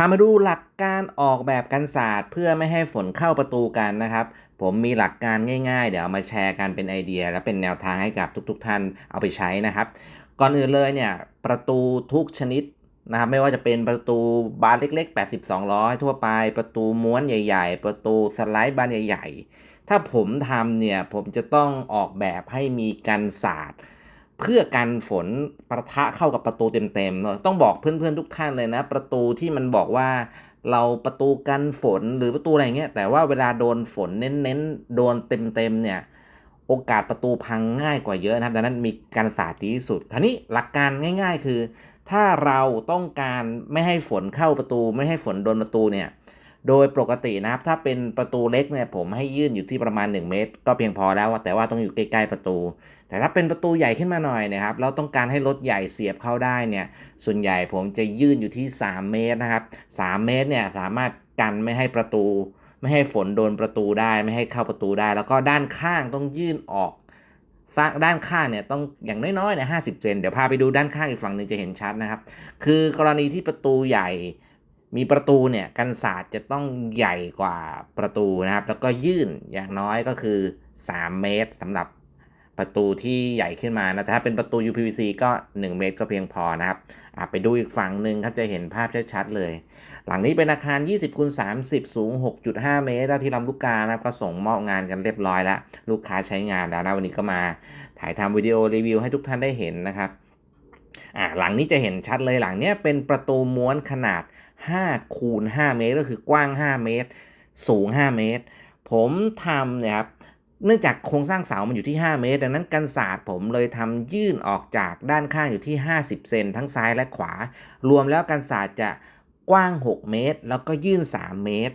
พามาดูหลักการออกแบบกันศาสตร์เพื่อไม่ให้ฝนเข้าประตูกันนะครับ ผมมีหลักการง่ายๆ เดี๋ยวเอามาแชร์กันเป็นไอเดีย และเป็นแนวทางให้กับทุกๆท่านเอาไปใช้นะครับ ก่อนอื่นเลยเนี่ยประตูทุกชนิดนะครับไม่ว่าจะเป็นประตูบานเล็ก ๆ80 200ทั่วไป ประตูม้วนใหญ่ ๆ ประตูสไลด์บานใหญ่ ๆ ถ้าผมทำเนี่ยผมจะต้องออกแบบให้มีกันศาสตร์ เพื่อกันฝนประทะเข้ากับประตูเต็มๆเนอะต้องบอกเพื่อนๆทุกท่านเลยนะ ประตูที่มันบอกว่าเราประตูกันฝนหรือประตูอะไรเงี้ยแต่ว่าเวลาโดนฝนเน้นๆโดนเต็มๆเนี่ยโอกาสประตูพังง่ายกว่าเยอะนะครับดังนั้นมีการศาสตร์ดีที่สุดคราวนี้หลักการง่าย ๆ คือ ถ้าเราต้องการไม่ให้ฝนเข้าประตู ไม่ให้ฝนโดนประตูเนี่ย โดยปกตินะครับ ถ้าเป็นประตูเล็กเนี่ยผมให้ยื่นอยู่ที่ประมาณ 1 เมตร ก็เพียงพอแล้วแต่ว่าต้องอยู่ใกล้ๆประตู แต่ถ้าเป็นประตูใหญ่ขึ้นมาหน่อยนะครับเราต้องการให้รถใหญ่เสียบเข้าได้เนี่ยส่วนใหญ่ผมจะยื่นอยู่ที่ 3 เมตรนะครับ 3 เมตรเนี่ยสามารถกันไม่ให้ประตู ไม่ให้ฝนโดนประตูได้ ไม่ให้เข้าประตูได้ แล้วก็ด้านข้างต้องยื่นออกด้านข้างเนี่ยต้องอย่างน้อยๆเนี่ยห้าสิบเซนเดี๋ยวพาไปดูด้านข้างอีกฝั่งหนึ่งจะเห็นชัดนะครับ คือกรณีที่ประตูใหญ่ มีประตูเนี่ยกันศาสตร์จะต้องใหญ่กว่าประตูนะครับ แล้วก็ยื่นอย่างน้อยก็คือ 3 เมตรสำหรับประตูที่ใหญ่ขึ้นมานะแต่ถ้าเป็นประตู UPVC ก็ 1 เมตรก็เพียงพอนะครับไปดูอีกฝั่งหนึ่งครับจะเห็นภาพชัดๆเลย หลังนี้เป็นอาคาร 20คูณ30 สูง 6.5 เมตรที่ลำลูกกานะครับก็ส่งมอบงานกันเรียบร้อยแล้ว ลูกค้าใช้งานแล้วนะวันนี้ก็มาถ่ายทำวิดีโอรีวิวให้ทุกท่านได้เห็นนะครับ อ่าหลังนี้จะเห็นชัดเลยหลังนี้เป็นประตูม้วนขนาด5คูณ5เมตรก็คือกว้าง 5 เมตร สูง 5 เมตร ผมทำเนี่ยครับเนื่องจากโครงสร้างเสามันอยู่ที่ 5 เมตร ดังนั้นกันศาสตร์ผมเลยทำยื่นออกจากด้านข้างอยู่ที่ 50 เซนทั้งซ้ายและขวา รวมแล้วกันศาสตร์จะกว้าง 6 เมตร แล้วก็ยื่น 3 เมตร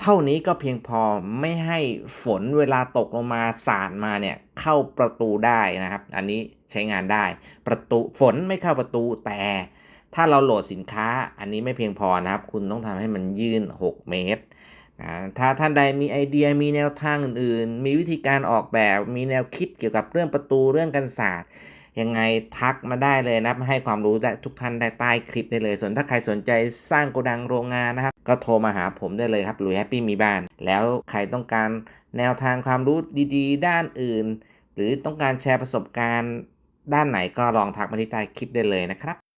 เท่านี้ก็เพียงพอไม่ให้ฝนเวลาตกลงมาสาดมาเนี่ยเข้าประตูได้นะครับ อันนี้ใช้งานได้ประตูฝนไม่เข้าประตูแต่ ถ้าเราโหลดสินค้าอันนี้ไม่เพียงพอนะครับ คุณต้องทำให้มันยื่น 6 เมตรถ้าท่านใดมีไอเดียมีแนวทางอื่น ๆ มีวิธีการออกแบบมีแนวคิดเกี่ยวกับเรื่องประตูเรื่องกันศาสตร์ ยังไงทักมาได้เลยนะให้ความรู้ได้ทุกท่านได้ใต้คลิปได้เลย ส่วนถ้าใครสนใจสร้างโกดังโรงงานนะครับ ก็โทรมาหาผมได้เลยครับลุยแฮปปี้มีบ้าน แล้วใครต้องการแนวทางความรู้ดีๆ ด้านอื่น หรือต้องการแชร์ประสบการณ์ด้านไหนก็ลองทักมาที่ใต้คลิปได้เลยนะครับ